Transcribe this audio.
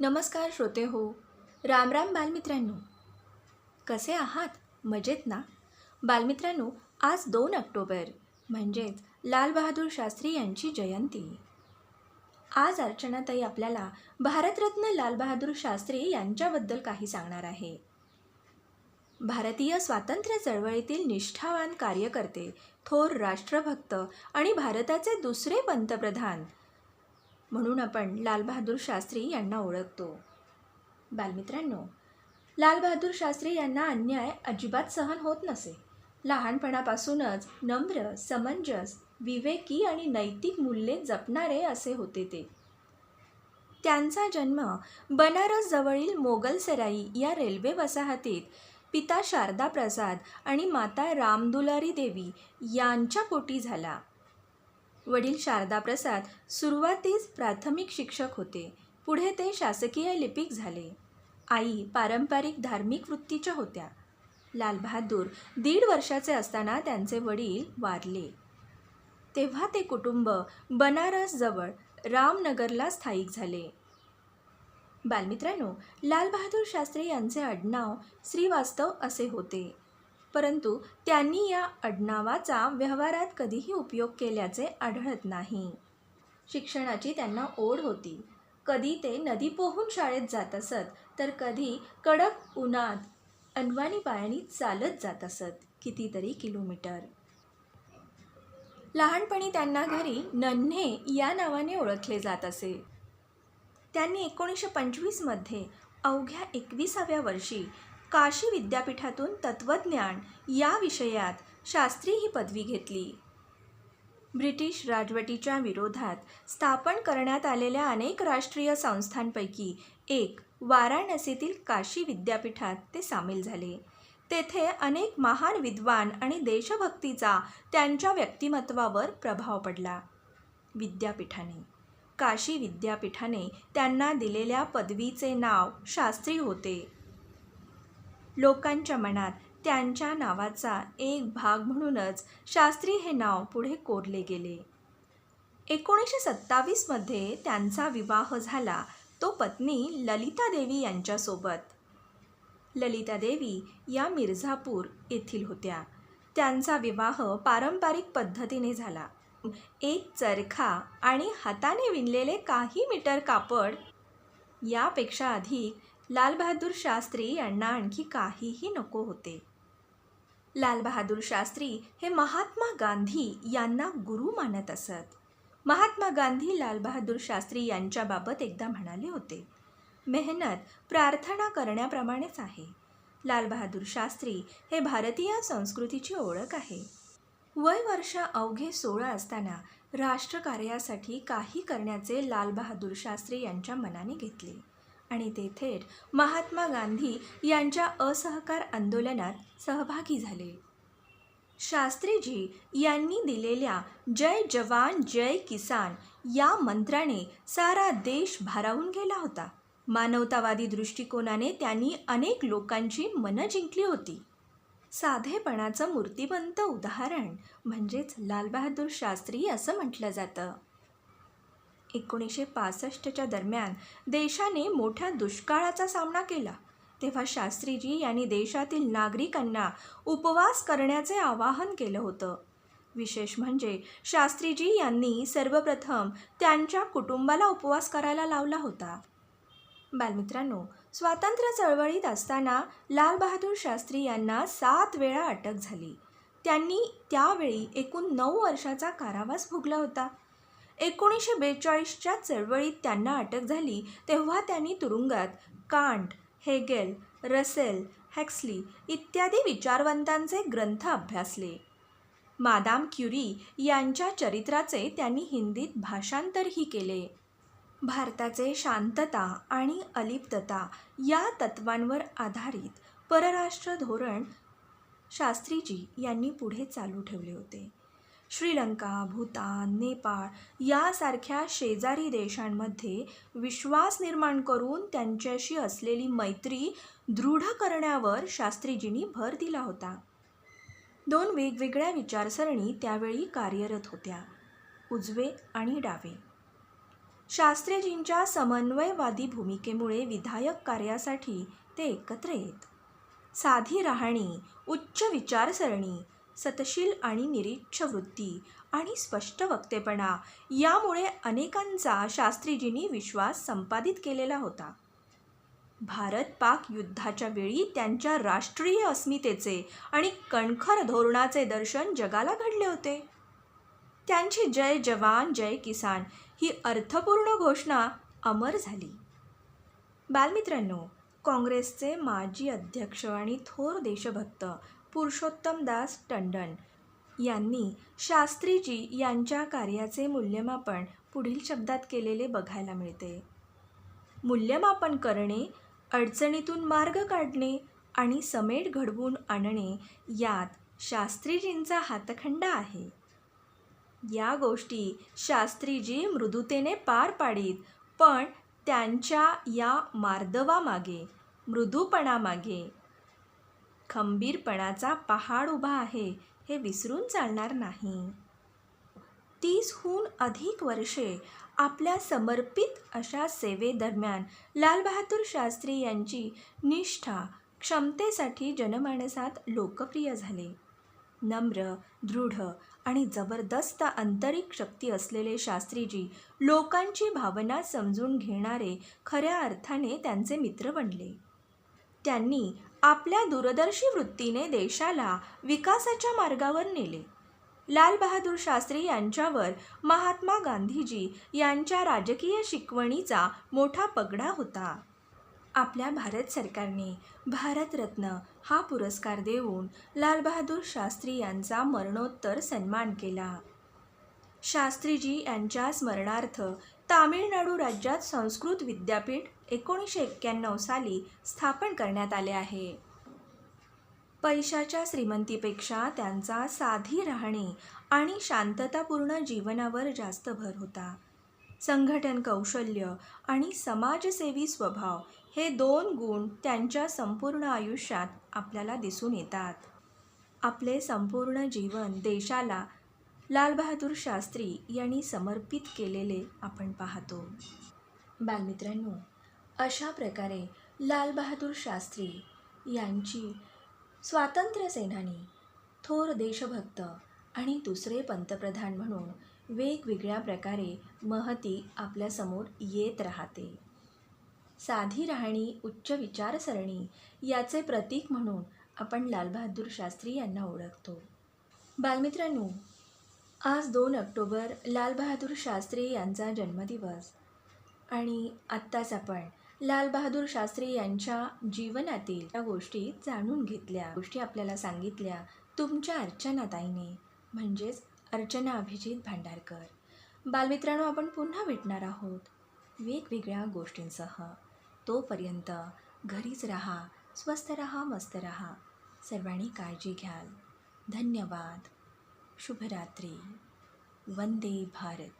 नमस्कार श्रोते हो राम राम बालमित्रांनो. कसे आहात? मजेत ना? बालमित्रांनो आज दोन ऑक्टोबर म्हणजेच लालबहादूर शास्त्री यांची जयंती. आज अर्चनाताई आपल्याला भारतरत्न लालबहादूर शास्त्री यांच्याबद्दल काही सांगणार आहे. भारतीय स्वातंत्र्य चळवळीतील निष्ठावान कार्यकर्ते थोर राष्ट्रभक्त आणि भारताचे दुसरे पंतप्रधान म्हणून आपण लालबहादूर शास्त्री यांना ओळखतो. बालमित्रांनो लालबहादूर शास्त्री यांना अन्याय अजिबात सहन होत नसे. लहानपणापासूनच नम्र समंजस विवेकी आणि नैतिक मूल्ये जपणारे असे होते ते. त्यांचा जन्म बनारस जवळील मोगलसराई या रेल्वे वसाहतीत पिता शारदा प्रसाद आणि माता रामदुलारी देवी यांच्या पोटी झाला. वडील शारदा प्रसाद सुरुवातीस प्राथमिक शिक्षक होते. पुढे ते शासकीय लिपिक झाले. आई पारंपरिक धार्मिक वृत्तीच्या होत्या. लालबहादूर दीड वर्षाचे असताना त्यांचे वडील वारले. तेव्हा ते कुटुंब बनारसजवळ रामनगरला स्थायिक झाले. बालमित्रांनो लालबहादूर शास्त्री यांचे आडनाव श्रीवास्तव असे होते. परंतु त्यांनी या आडनावाचा व्यवहारात कधीही उपयोग केल्याचे आढळत नाही. शिक्षणाची त्यांना ओढ होती. कधी ते नदी पोहून शाळेत जात असत तर कधी कडक उन्हात अनवाणी पायानी चालत जात असत कितीतरी किलोमीटर. लहानपणी त्यांना घरी नन्हे या नावाने ओळखले जात असे. त्यांनी एकोणीसशे पंचवीसमध्ये अवघ्या एकविसाव्या वर्षी काशी विद्यापीठातून तत्त्वज्ञान या विषयात शास्त्री ही पदवी घेतली. ब्रिटिश राजवटीच्या विरोधात स्थापन करण्यात आलेल्या अनेक राष्ट्रीय संस्थांपैकी एक वाराणसीतील काशी विद्यापीठात ते सामील झाले. तेथे अनेक महान विद्वान आणि देशभक्तीचा त्यांच्या व्यक्तिमत्वावर प्रभाव पडला. विद्यापीठाने काशी विद्यापीठाने त्यांना दिलेल्या पदवीचे नाव शास्त्री होते. लोकांच्या मनात त्यांच्या नावाचा एक भाग म्हणूनच शास्त्री हे नाव पुढे कोरले गेले. एकोणीसशे सत्तावीसमध्ये त्यांचा विवाह झाला. तो पत्नी ललिता देवी यांच्यासोबत. ललिता देवी या मिर्झापूर येथील होत्या. त्यांचा विवाह पारंपरिक पद्धतीने झाला. एक चरखा आणि हाताने विणलेले काही मीटर कापड यापेक्षा अधिक लालबहादूर शास्त्री यांना आणखी काहीही नको होते. लालबहादूर शास्त्री हे महात्मा गांधी यांना गुरु मानत असत. महात्मा गांधी लालबहादूर शास्त्री यांच्याबाबत एकदा म्हणाले होते मेहनत प्रार्थना करण्याप्रमाणेच आहे. लालबहादूर शास्त्री हे भारतीय संस्कृतीची ओळख आहे. वय वर्ष अवघे सोळा असताना राष्ट्रकार्यासाठी काही करण्याचे लालबहादूर शास्त्री यांच्या मनाने घेतले. आणि ते थेट महात्मा गांधी यांच्या असहकार आंदोलनात सहभागी झाले. शास्त्रीजी यांनी दिलेल्या जय जवान जय किसान या मंत्राने सारा देश भारावून गेला होता. मानवतावादी दृष्टिकोनाने त्यांनी अनेक लोकांची मनं जिंकली होती. साधेपणाचं मूर्तिबंत उदाहरण म्हणजेच लालबहादूर शास्त्री असं म्हटलं जातं. एकोणीसशे पासष्टच्या दरम्यान देशाने मोठ्या दुष्काळाचा सामना केला. तेव्हा शास्त्रीजी यांनी देशातील नागरिकांना उपवास करण्याचे आवाहन केलं होतं. विशेष म्हणजे शास्त्रीजी यांनी सर्वप्रथम त्यांच्या कुटुंबाला उपवास करायला लावला होता. बालमित्रांनो स्वातंत्र्य चळवळीत असताना लालबहादूर शास्त्री यांना सात वेळा अटक झाली. त्यांनी त्यावेळी एकूण नऊ वर्षाचा कारावास भोगला होता. एकोणीसशे बेचाळीसच्या चळवळीत त्यांना अटक झाली तेव्हा त्यांनी तुरुंगात कांट हेगेल रसेल हॅक्सली इत्यादी विचारवंतांचे ग्रंथ अभ्यासले. मादाम क्युरी यांच्या चरित्राचे त्यांनी हिंदीत भाषांतरही केले. भारताचे शांतता आणि अलिप्तता या तत्वांवर आधारित परराष्ट्र धोरण शास्त्रीजी यांनी पुढे चालू ठेवले होते. श्रीलंका भूतान नेपाळ यासारख्या शेजारी देशांमध्ये विश्वास निर्माण करून त्यांच्याशी असलेली मैत्री दृढ करण्यावर शास्त्रीजींनी भर दिला होता. दोन वेगवेगळ्या विचारसरणी त्यावेळी कार्यरत होत्या उजवे आणि डावे. शास्त्रीजींच्या समन्वयवादी भूमिकेमुळे विधायक कार्यासाठी ते एकत्र येत. साधी राहणी उच्च विचारसरणी सतशील आणि निरीच्छ वृत्ती आणि स्पष्ट वक्तेपणा यामुळे अनेकांचा शास्त्रीजींनी विश्वास संपादित केलेला होता. भारत पाक युद्धाच्या वेळी त्यांच्या राष्ट्रीय अस्मितेचे आणि कणखर धोरणाचे दर्शन जगाला घडले होते. त्यांची जय जवान जय किसान ही अर्थपूर्ण घोषणा अमर झाली. बालमित्रांनो काँग्रेसचे माजी अध्यक्ष आणि थोर देशभक्त पुरुषोत्तम दास टंडन यांनी शास्त्रीजी यांच्या कार्याचे मूल्यमापन पुढील शब्दात केलेले बघायला मिळते. मूल्यमापन करणे अडचणीतून मार्ग काढणे आणि समेट घडवून आणणे यात शास्त्रीजींचा हातखंडा आहे. या गोष्टी शास्त्रीजी मृदुतेने पार पाडीत पण त्यांच्या या मार्दवामागे मृदूपणामागे खंबीरपणाचा पहाड उभा आहे हे विसरून चालणार नाही. तीसहून अधिक वर्षे आपल्या समर्पित अशा सेवेदरम्यान लालबहादूर शास्त्री यांची निष्ठा क्षमतेसाठी जनमानसात लोकप्रिय झाले. नम्र दृढ आणि जबरदस्त आंतरिक शक्ती असलेले शास्त्रीजी लोकांची भावना समजून घेणारे खऱ्या अर्थाने त्यांचे मित्र बनले. त्यांनी आपल्या दूरदर्शी वृत्तीने देशाला विकासाच्या मार्गावर नेले. लालबहादूर शास्त्री यांच्यावर महात्मा गांधीजी यांच्या राजकीय शिकवणीचा मोठा पगडा होता. आपल्या भारत सरकारने भारतरत्न हा पुरस्कार देऊन लालबहादूर शास्त्री यांचा मरणोत्तर सन्मान केला. शास्त्रीजी यांच्या स्मरणार्थ तामिळनाडू राज्यात संस्कृत विद्यापीठ एकोणीसशे एक्क्याण्णव साली स्थापन करण्यात आले आहे. पैशाच्या श्रीमंतीपेक्षा त्यांचा साधी राहणे आणि शांततापूर्ण जीवनावर जास्त भर होता. संघटन कौशल्य आणि समाजसेवी स्वभाव हे दोन गुण त्यांच्या संपूर्ण आयुष्यात आपल्याला दिसून येतात. आपले संपूर्ण जीवन देशाला लालबहादूर शास्त्री यांनी समर्पित केलेले आपण पाहतो. बालमित्रांनो अशा प्रकारे लालबहादूर शास्त्री यांची स्वातंत्र्य सेनानी थोर देशभक्त आणि दुसरे पंतप्रधान म्हणून वेगवेगळ्या प्रकारे महती आपल्यासमोर येत राहते. साधी राहणी उच्च विचारसरणी याचे प्रतीक म्हणून आपण लालबहादूर शास्त्री यांना ओळखतो. बालमित्रांनो आज दोन ऑक्टोबर लालबहादूर शास्त्री यांचा जन्मदिवस आणि आत्ताच आपण लालबहादूर शास्त्री यांच्या जीवनातील त्या गोष्टी जाणून घेतल्या. गोष्टी आपल्याला सांगितल्या तुमच्या अर्चनाताईने म्हणजेच अर्चना अभिजित भांडारकर. बालमित्रांनो आपण पुन्हा भेटणार आहोत वेगवेगळ्या गोष्टींसह. तोपर्यंत घरीच राहा स्वस्थ राहा मस्त राहा. सर्वांनी काळजी घ्याल. धन्यवाद. शुभरात्री. वंदे भारत.